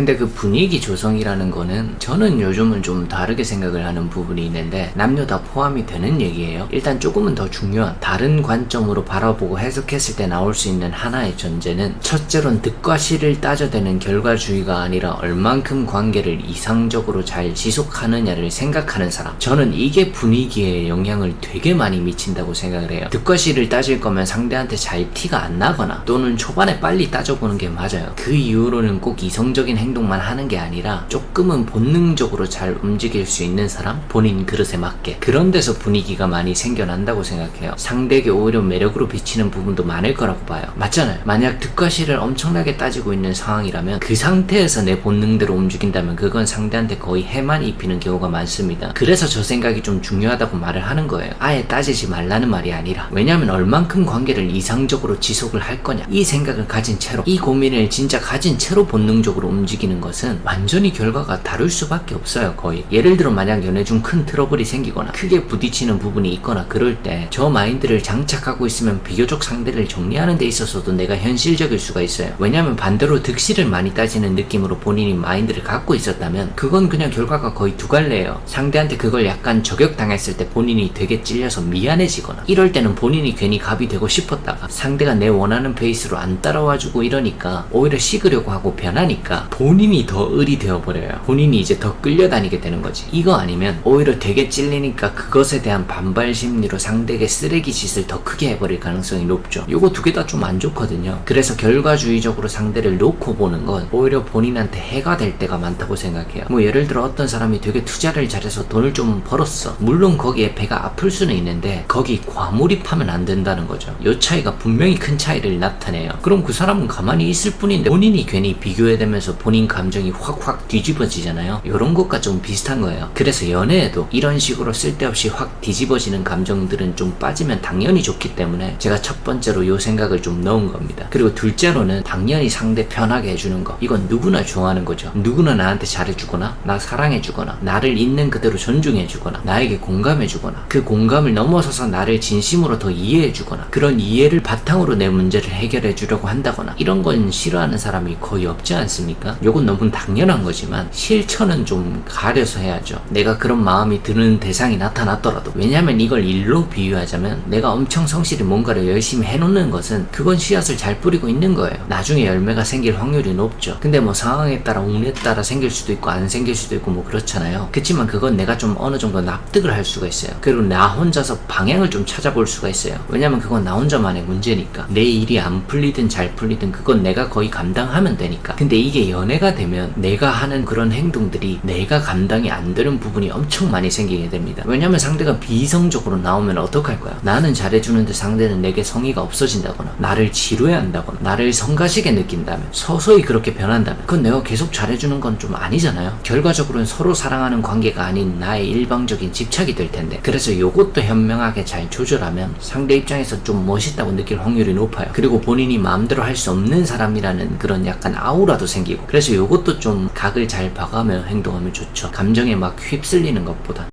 근데 그 분위기 조성이라는 거는 저는 요즘은 좀 다르게 생각을 하는 부분이 있는데 남녀 다 포함이 되는 얘기예요. 일단 조금은 더 중요한 다른 관점으로 바라보고 해석했을 때 나올 수 있는 하나의 전제는 첫째론 득과 실을 따져대는 결과주의가 아니라 얼만큼 관계를 이상적으로 잘 지속하느냐를 생각하는 사람. 저는 이게 분위기에 영향을 되게 많이 미친다고 생각을 해요. 득과 실을 따질 거면 상대한테 잘 티가 안 나거나 또는 초반에 빨리 따져보는 게 맞아요. 그 이후로는 꼭 이성적인 행 동만 하는 게 아니라 조금은 본능적으로 잘 움직일 수 있는 사람? 본인 그릇에 맞게. 그런 데서 분위기가 많이 생겨난다고 생각해요. 상대에게 오히려 매력으로 비치는 부분도 많을 거라고 봐요. 맞잖아요. 만약 득과 실을 엄청나게 따지고 있는 상황이라면 그 상태에서 내 본능대로 움직인다면 그건 상대한테 거의 해만 입히는 경우가 많습니다. 그래서 저 생각이 좀 중요하다고 말을 하는 거예요. 아예 따지지 말라는 말이 아니라. 왜냐면 얼만큼 관계를 이상적으로 지속을 할 거냐. 이 생각을 가진 채로, 이 고민을 진짜 가진 채로 본능적으로 움직이 는 것은 완전히 결과가 다를 수밖에 없어요, 거의. 예를 들어 만약 연애 중 큰 트러블이 생기거나 크게 부딪히는 부분이 있거나 그럴 때 저 마인드를 장착하고 있으면 비교적 상대를 정리하는 데 있어서도 내가 현실적일 수가 있어요. 왜냐면 반대로 득실을 많이 따지는 느낌으로 본인이 마인드를 갖고 있었다면 그건 그냥 결과가 거의 두 갈래예요. 상대한테 그걸 약간 저격당했을 때 본인이 되게 찔려서 미안해지거나 이럴 때는 본인이 괜히 갑이 되고 싶었다가 상대가 내 원하는 페이스로 안 따라와주고 이러니까 오히려 식으려고 하고 변하니까 본인이 더 을이 되어버려요. 본인이 이제 더 끌려다니게 되는 거지. 이거 아니면 오히려 되게 찔리니까 그것에 대한 반발 심리로 상대에게 쓰레기 짓을 더 크게 해버릴 가능성이 높죠. 요거 두 개 다 좀 안 좋거든요. 그래서 결과주의적으로 상대를 놓고 보는 건 오히려 본인한테 해가 될 때가 많다고 생각해요. 뭐 예를 들어 어떤 사람이 되게 투자를 잘해서 돈을 좀 벌었어. 물론 거기에 배가 아플 수는 있는데 거기 과몰입하면 안 된다는 거죠. 요 차이가 분명히 큰 차이를 나타내요. 그럼 그 사람은 가만히 있을 뿐인데 본인이 괜히 비교해대면서 본인 감정이 확확 뒤집어지잖아요. 요런 것과 좀 비슷한 거예요. 그래서 연애에도 이런 식으로 쓸데없이 확 뒤집어지는 감정들은 좀 빠지면 당연히 좋기 때문에 제가 첫 번째로 요 생각을 좀 넣은 겁니다. 그리고 둘째로는 당연히 상대 편하게 해주는 거. 이건 누구나 좋아하는 거죠. 누구나 나한테 잘해주거나 나 사랑해주거나 나를 있는 그대로 존중해주거나 나에게 공감해주거나 그 공감을 넘어서서 나를 진심으로 더 이해해주거나 그런 이해를 바탕으로 내 문제를 해결해주려고 한다거나 이런 건 싫어하는 사람이 거의 없지 않습니까? 요건 너무 당연한 거지만 실천은 좀 가려서 해야죠. 내가 그런 마음이 드는 대상이 나타났더라도 왜냐면 이걸 일로 비유하자면 내가 엄청 성실히 뭔가를 열심히 해놓는 것은 그건 씨앗을 잘 뿌리고 있는 거예요. 나중에 열매가 생길 확률이 높죠. 근데 뭐 상황에 따라 운에 따라 생길 수도 있고 안 생길 수도 있고 뭐 그렇잖아요. 그치만 그건 내가 좀 어느 정도 납득을 할 수가 있어요. 그리고 나 혼자서 방향을 좀 찾아볼 수가 있어요. 왜냐면 그건 나 혼자만의 문제니까. 내 일이 안 풀리든 잘 풀리든 그건 내가 거의 감당하면 되니까. 근데 이게 연 애가 되면 내가 하는 그런 행동들이 내가 감당이 안 되는 부분이 엄청 많이 생기게 됩니다. 왜냐면 상대가 비이성적으로 나오면 어떡할 거야? 나는 잘해주는데 상대는 내게 성의가 없어진다거나 나를 지루해 한다거나 나를 성가시게 느낀다면 서서히 그렇게 변한다면 그건 내가 계속 잘해주는 건 좀 아니잖아요. 결과적으로는 서로 사랑하는 관계가 아닌 나의 일방적인 집착이 될 텐데 그래서 요것도 현명하게 잘 조절하면 상대 입장에서 좀 멋있다고 느낄 확률이 높아요. 그리고 본인이 마음대로 할 수 없는 사람이라는 그런 약간 아우라도 생기고 그래서 요것도 좀 각을 잘 봐가며 행동하면 좋죠. 감정에 막 휩쓸리는 것보다.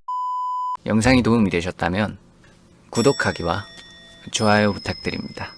영상이 도움이 되셨다면 구독하기와 좋아요 부탁드립니다.